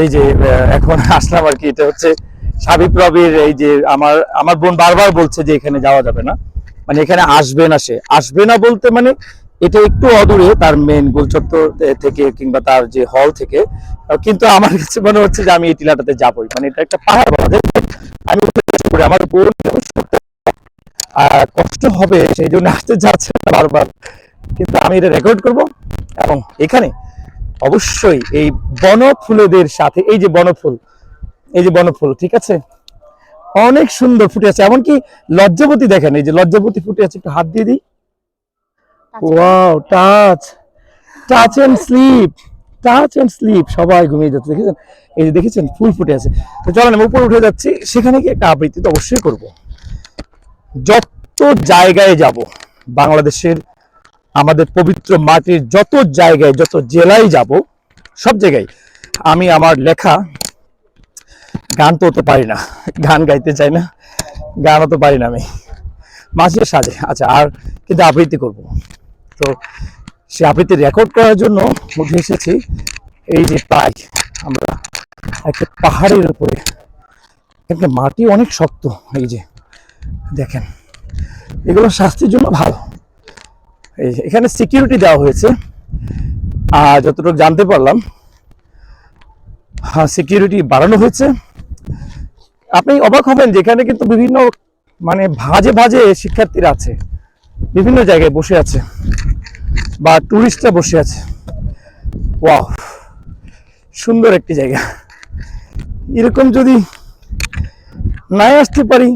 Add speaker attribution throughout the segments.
Speaker 1: এই যে এখন আসলাম আর কি, এটা হচ্ছে রবির এই যে আমার আমার বোন বারবার বলছে যে এখানে যাওয়া যাবে না। মানে এখানে আসবে না সে। আসবে না বলতে মানে এটা একটু অদূরে তার মেন গোলচত্বর থেকে কিংবা তার যে হল থেকে। কিন্তু আমার কাছে মনে হচ্ছে যে আমি এই টিলাটাতে যাবোই। মানে এটা একটা পাহাড় আমি আমার বোন কষ্ট হবে, সেই জন্য আসতে যাচ্ছে না বারবার। কিন্তু আমি এটা রেকর্ড করব এবং এখানে অবশ্যই এই বনফুলেদের সাথে এই যে বনফুল এই যে বনফুল ঠিক আছে? অনেক সুন্দর ফুটে আছে এমনকি লজ্জাবতী দেখেন এই যে লজ্জাবতী ফুটে আছে একটু হাত দিয়ে দিই। Wow touch touch and sleep touch and sleep সবাই ঘুমিয়ে যাচ্ছে দেখেছেন? এই যে দেখেছেন ফুল ফুটে আছে। তো চলেন আমি উপরে উঠে যাচ্ছি সেখানে গিয়ে একটা আবৃত্তি তো অবশ্যই করব। যত জায়গায় যাব বাংলাদেশের আমাদের পবিত্র মাটির যত জায়গায়, যত জেলায় যাব, সব জায়গায় আমি আমার লেখা গান তো পারি না, গান গাইতে চাই না গানও তো পারি না আমি। মাঝে সাজে আচ্ছা আর কিন্তু আবৃত্তি করব। তো সে আবৃত্তি রেকর্ড করার জন্য উঠে এসেছি। এই যে পাই, আমরা একটা পাহাড়ের উপরে। একটা মাটি অনেক শক্ত, এই যে, দেখেন। এগুলো স্বাস্থ্যের জন্য ভালো। এই এখানে সিকিউরিটি দেওয়া হয়েছে। আর যতটুকু জানতে পারলাম হ্যাঁ সিকিউরিটি বাড়ানো হয়েছে। আপনি অবাক হবেন যে এখানে কিন্তু বিভিন্ন মানে ভাজে ভাজে শিক্ষার্থীরা আছে। বিভিন্ন জায়গায় বসে আছে বা টুরিস্টরা বসে আছে। ওয়াও, সুন্দর একটি জায়গা। এরকম যদি নাই আসতে পারি,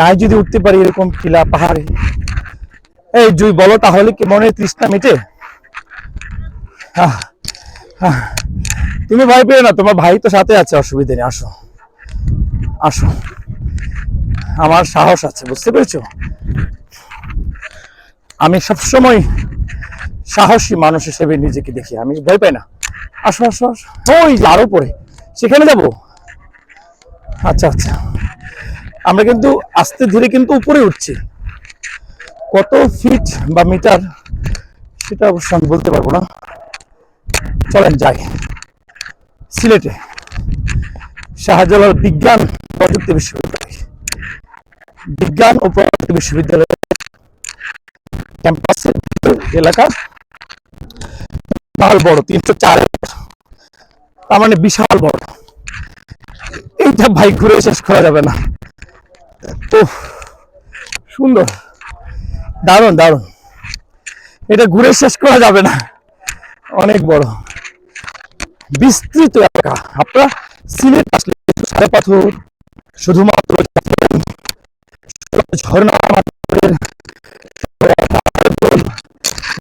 Speaker 1: নাই যদি উঠতে পারি এরকম টিলা পাহাড়ে এই জুই বলো তাহলে কি মনে তৃষ্ণা মিটে। তুমি ভয় পেয়ে না, তোমার ভাই তো সাথে আছে, অসুবিধা নেই, আসো। আসো। আমার সাহস আছে, বুঝতে পেরেছ? আমি সবসময় সাহসী মানুষ হিসেবে নিজেকে দেখি, আমি ভয় পাই না। আসো আসো আসো। ওই যে আরও পরে সেখানে যাব? আচ্ছা আচ্ছা। আমরা কিন্তু আস্তে ধীরে কিন্তু উপরে উঠছি। কত ফিট বা মিটার সেটা অবশ্য আমি বলতে পারব না। চলেন যাই। সিলেটে শাহজালাল বিজ্ঞান প্রযুক্তি বিশ্ববিদ্যালয়। বিজ্ঞান ও প্রযুক্তি বিশ্ববিদ্যালয় ক্যাম্পাসের এলাকা। বিশাল বড়, তিনশো চার তার মানে বিশাল বড়। এইটা ভাই ঘুরে শেষ করা যাবে না। উফ, সুন্দর। দারুণ দারুণ। এটা ঘুরে শেষ করা যাবে না। অনেক বড়। বিস্তৃত এলাকা। আপনারা সিলেট আসলে সাড়ে পাথর, শুধুমাত্র ঝর্ণা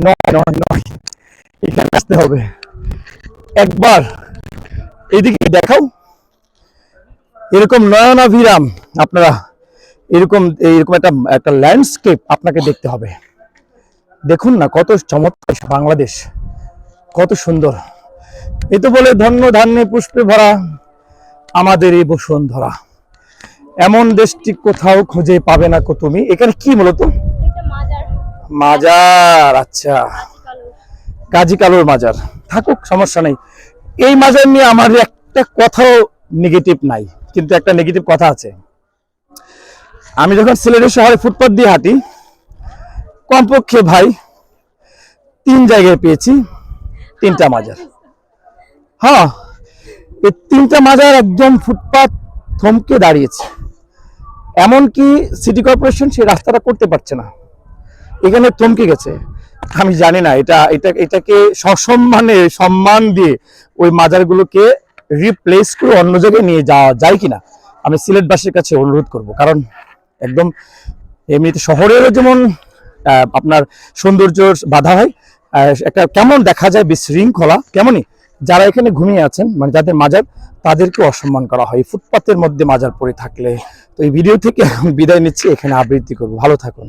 Speaker 1: নয় নয় এখানে আসতে হবে। একবার এইদিকে দেখাও। এরকম নয়নাভিরাম আপনারা এরকম এরকম একটা একটা ল্যান্ডস্কেপ আপনাকে দেখতে হবে। দেখুন না কত চমৎকার বাংলাদেশ কত সুন্দর। এই তো বলে ধন্য ধান্যে পুষ্পে ভরা আমাদের এই বসুন্ধরা। এমন দেশটি কোথাও খুঁজে পাবে না কো তুমি? এখানে কি মূলত
Speaker 2: এটা মাজার।
Speaker 1: আচ্ছা। কাজী কালোর মাজার। থাকুক সমস্যা নেই। এই মাজার নিয়ে আমার একটা কথাও নেগেটিভ নাই কিন্তু একটা নেগেটিভ কথা আছে। আমি যখন সিলেটের শহরে ফুটপাথ দিয়ে হাঁটি, কমপক্ষে ভাই তিন জায়গায় পেয়েছি, তিনটা মাজার। হ্যাঁ এই তিনটা মাজার একদম ফুটপাথ থমকে দাঁড়িয়েছে। এমনকি সিটি কর্পোরেশন সেই রাস্তাটা করতে পারছে না। এখানে থমকে গেছে। আমি জানি না, এটা এটা, এটাকে সসম্মানে সম্মান দিয়ে ওই মাজারগুলোকে রিপ্লেস করে অন্য জায়গায় নিয়ে যাওয়া যায় কিনা। আমি সিলেটবাসীর কাছে অনুরোধ করব, কারণ একদম এমনিতে শহরেরও যেমন আপনার সৌন্দর্য বাধা হয় একটা কেমন দেখা যায় বিশৃঙ্খলা, কেমনই? যারা এখানে ঘুমিয়ে আছেন মানে যাদের মাজার তাদেরকে অসম্মান করা হয়। ফুটপাতের মধ্যে মাজার পড়ে থাকলে। তো এই ভিডিও থেকে বিদায় নিচ্ছি, এখানে আবৃত্তি করব। ভালো থাকুন।